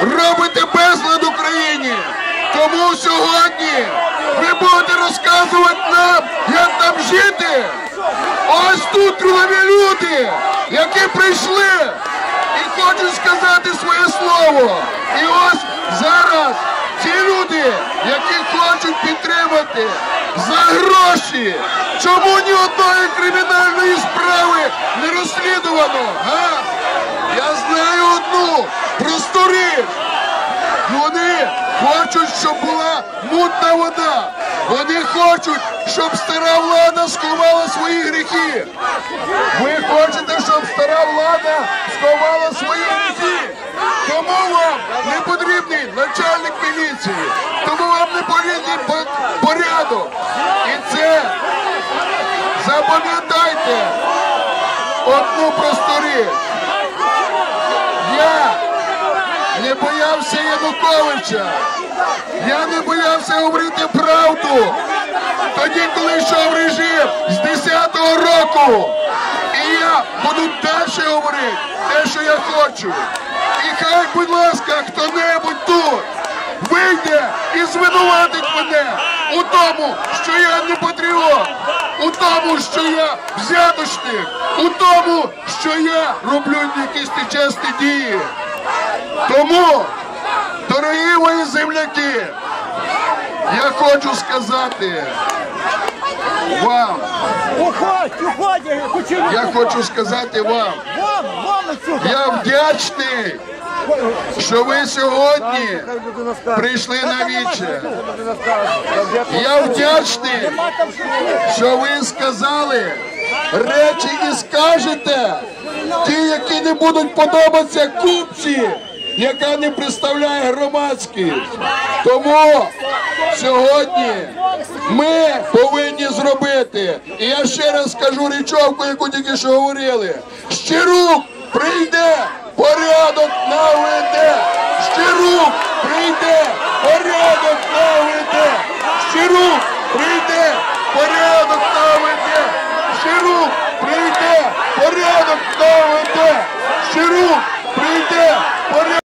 робите безлад Україні. Тому сьогодні ви будете розказувати нам, як там жити. Ось тут трудові люди, які прийшли і хочуть сказати своє слово. І ось зараз ці люди, які хочуть підтримати за гроші, чому ні одної кримінальної справи не розслідувано? Га? Я знаю одну просту річ. Вони хочуть, щоб була мутна вода. Вони хочуть, щоб стара влада сховала свої гріхи. Ви хочете, щоб стара влада сховала свої гріхи. Тому вам не потрібний начальник міліції, тому вам не потрібний порядок. І це запам'ятайте одну просту річ. Я не боявся Януковича. Я не боявся говорити правду. Тоді, коли йшов режим з 10-го року. І я буду далі говорити те, що я хочу. І хай, будь ласка, хто-небудь тут вийде і звинуватить мене у тому, що я не патріот, у тому, що я взяточник, у тому, що я роблю якісь нечесні дії. Тому, дорогі мої земляки, я хочу сказати вам, я хочу сказати вам, я вдячний, що ви сьогодні прийшли на віче. Я вдячний, що ви сказали речі і скажете, ті, які не будуть подобатися купці, яка не представляє громадськість. Тому сьогодні ми повинні зробити. І я ще раз скажу річовку, яку тільки що говорили. Щирук прийде, порядок наведе. Щирук прийде, порядок наведе. Щирук прийде, порядок наведе. Щирук прийде, порядок наведе. Щирук прийде, порядок.